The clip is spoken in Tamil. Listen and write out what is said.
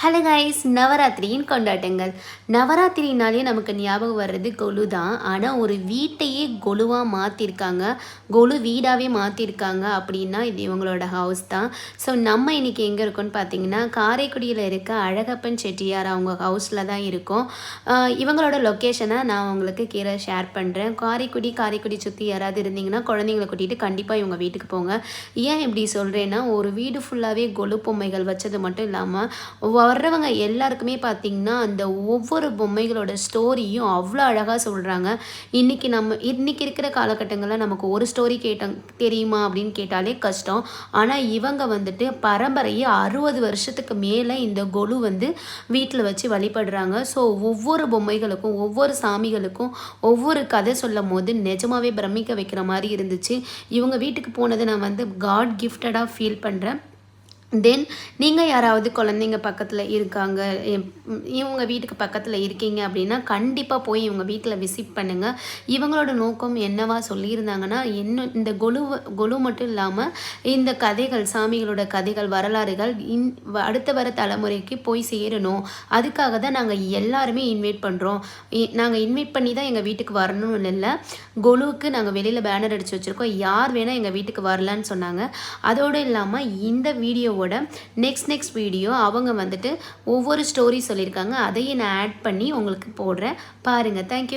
ஹலோ கைஸ் நவராத்திரியின் கொண்டாட்டங்கள். நவராத்திரினாலே நமக்கு ஞாபகம் வர்றது கொலு தான். ஆனால் ஒரு வீட்டையே கொலுவாக மாற்றிருக்காங்க கொலு வீடாகவே மாற்றிருக்காங்க அப்படின்னா இது இவங்களோட ஹவுஸ் தான். ஸோ நம்ம இன்றைக்கி எங்கே இருக்கோம்னு பார்த்தீங்கன்னா காரைக்குடியில் இருக்க அழகப்பன் செட்டியார் அவங்க ஹவுஸில் தான் இருக்கோம். இவங்களோட லொக்கேஷனை நான் உங்களுக்கு கீழே ஷேர் பண்ணுறேன் காரைக்குடி காரைக்குடி சுற்றி யாராவது இருந்தீங்கன்னா குழந்தைங்களை கூட்டிகிட்டு கண்டிப்பாக இவங்க வீட்டுக்கு போங்க. ஏன் இப்படி சொல்கிறேன்னா ஒரு வீடு ஃபுல்லாகவே கொலு பொம்மைகள் வச்சது மட்டும் இல்லாமல் வர்றவங்க எல்லாருக்குமே பார்த்திங்கன்னா அந்த ஒவ்வொரு பொம்மைகளோட ஸ்டோரியும் அவ்வளோ அழகாக சொல்கிறாங்க இன்றைக்கி நம்ம இன்றைக்கி இருக்கிற காலகட்டங்களில் நமக்கு ஒரு ஸ்டோரி கேட்டாங்க தெரியுமா அப்படின்னு கேட்டாலே கஷ்டம். ஆனால் இவங்க வந்துட்டு பரம்பரையை அறுபது வருஷத்துக்கு மேலே இந்த கொலு வந்து வீட்டில் வச்சு வழிபடுறாங்க. ஸோ ஒவ்வொரு பொம்மைகளுக்கும் ஒவ்வொரு சாமிகளுக்கும் ஒவ்வொரு கதை சொல்லும் போது நிஜமாகவே பிரமிக்க வைக்கிற மாதிரி இருந்துச்சு. இவங்க வீட்டுக்கு போனதை நான் வந்து காட் கிஃப்டடாக ஃபீல் பண்ணுறேன் தென் நீங்கள் யாராவது குழந்தைங்க பக்கத்தில் இருக்காங்க இவங்க வீட்டுக்கு பக்கத்தில் இருக்கீங்க அப்படின்னா கண்டிப்பாக போய் இவங்க வீட்டில் விசிட் பண்ணுங்கள் இவங்களோட நோக்கம் என்னவா சொல்லியிருந்தாங்கன்னா என்ன இந்த கொலு கொலு மட்டும் இல்லாமல் இந்த கதைகள் சாமிகளோட கதைகள் வரலாறுகள் இன் வ- அடுத்த வர தலைமுறைக்கு போய் சேரணும். அதுக்காக தான் நாங்கள் எல்லாருமே இன்வைட் பண்ணுறோம் நாங்கள் இன்வைட் பண்ணி தான் எங்கள் வீட்டுக்கு வரணும்னு இல்லை. கொலுவுக்கு நாங்கள் வெளியில் பேனர் அடித்து வச்சுருக்கோம். யார் வேணால் எங்கள் வீட்டுக்கு வரலான்னு சொன்னாங்க. அதோடு இல்லாமல் இந்த வீடியோ வீடியோவோட நெக்ஸ்ட் நெக்ஸ்ட் வீடியோ அவங்க வந்துட்டு ஒவ்வொரு ஸ்டோரி சொல்லியிருக்காங்க. அதையும் நான் ஆட் பண்ணி உங்களுக்கு போடுறேன். பாருங்கள் தேங்க்யூ